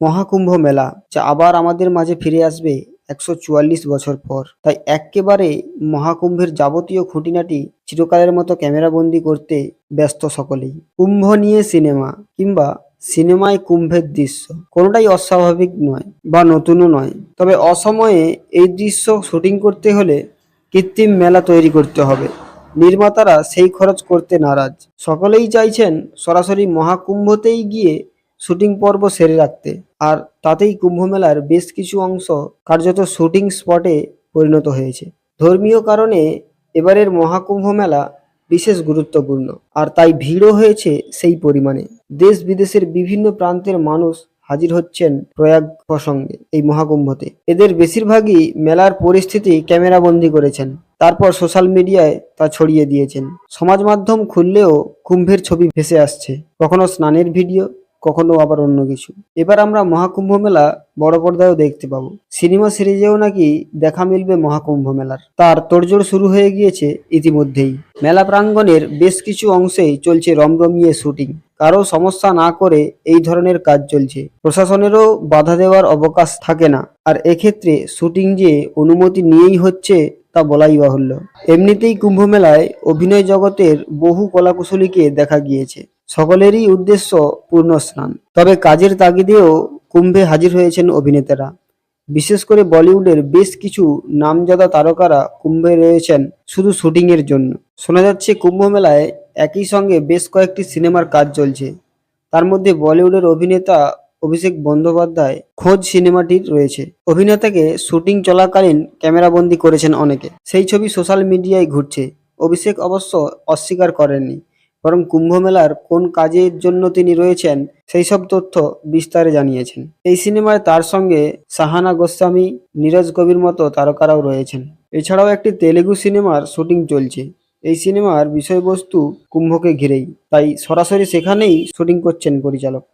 মহাকুম্ভ মেলা, যা আবার আমাদের মাঝে ফিরে আসবে একশো চুয়াল্লিশ বছর পর। তাই এক্কেবারে মহাকুম্ভের যাবতীয় খুঁটিনাটি চিরকালের মতো ক্যামেরাবন্দি করতে ব্যস্ত সকলেই। কুম্ভ নিয়ে সিনেমা কিংবা সিনেমায় কুম্ভের দৃশ্য কোনোটাই অস্বাভাবিক নয় বা নতুনও নয়। তবে অসময়ে এই দৃশ্য শুটিং করতে হলে কৃত্রিম মেলা তৈরি করতে হবে। নির্মাতারা সেই খরচ করতে নারাজ। সকলেই চাইছেন সরাসরি মহাকুম্ভতেই গিয়ে শুটিং পর্ব সেরে রাখতে। আর তাতেই কুম্ভমেলার বেশ কিছু অংশ কার্যত শুটিং স্পটে পরিণত হয়েছে। ধর্মীয় কারণে এবারের মহাকুম্ভ মেলা বিশেষ গুরুত্বপূর্ণ। আর তাই ভিড়ও হয়েছে সেই পরিমাণে। দেশ বিদেশের বিভিন্ন প্রান্তের মানুষ হাজির হচ্ছেন প্রয়াগ প্রসঙ্গে এই মহাকুম্ভতে। এদের বেশিরভাগই মেলার পরিস্থিতি ক্যামেরাবন্দি করেছেন। তারপর সোশ্যাল মিডিয়ায় তা ছড়িয়ে দিয়েছেন। সমাজ মাধ্যম খুললেও কুম্ভের ছবি ভেসে আসছে। কখনো স্নানের ভিডিও কখনো আবার অন্য কিছু। এবার আমরা মহাকুম্ভ মেলা বড় পর্দায়ও দেখতে পাবো। সিনেমা সিরিজেও নাকি দেখা মিলবে মহাকুম্ভ মেলার। তার তোড়জোড় শুরু হয়ে গিয়েছে ইতিমধ্যেই। মেলা প্রাঙ্গণের বেশ কিছু অংশেই চলছে রমরমিয়ে শুটিং। কারও সমস্যা না করে এই ধরনের কাজ চলছে। প্রশাসনেরও বাধা দেওয়ার অবকাশ থাকে না। আর এক্ষেত্রে শুটিং যে অনুমতি নিয়েই হচ্ছে তা বলাই বাহুল্য। এমনিতেই কুম্ভ মেলায় অভিনয় জগতের বহু কলাকুশলীকে দেখা গিয়েছে। সকলেরই উদ্দেশ্য পূর্ণ স্নান। তবে কাজের তাগিদেও কুম্ভে হাজির হয়েছেন অভিনেতারা। বিশেষ করে বলিউডের বেশ কিছু নামজাদা তারকারা কুম্ভে রয়েছেন শুধু শুটিংয়ের জন্য। শোনা যাচ্ছে কুম্ভ মেলায় একই সঙ্গে বেশ কয়েকটি সিনেমার কাজ চলছে। তার মধ্যে বলিউডের অভিনেতা অভিষেক বন্দ্যোপাধ্যায় খোঁজ সিনেমাটির রয়েছে। অভিনেতাকে শুটিং চলাকালীন ক্যামেরাবন্দি করেছেন অনেকে। সেই ছবি সোশ্যাল মিডিয়ায় ঘুরছে। অভিষেক অবশ্য অস্বীকার করেননি। বরং কুম্ভ মেলার কোন কাজের জন্য তিনি রয়েছেন সেই সব তথ্য বিস্তারে জানিয়েছেন। এই সিনেমায় তার সঙ্গে সাহানা গোস্বামী, নীরজ কবির মতো তারকারাও রয়েছেন। এছাড়াও একটি তেলেগু সিনেমার শুটিং চলছে। এই সিনেমার বিষয়বস্তু কুম্ভকে ঘিরেই। তাই সরাসরি সেখানেই শুটিং করছেন পরিচালক।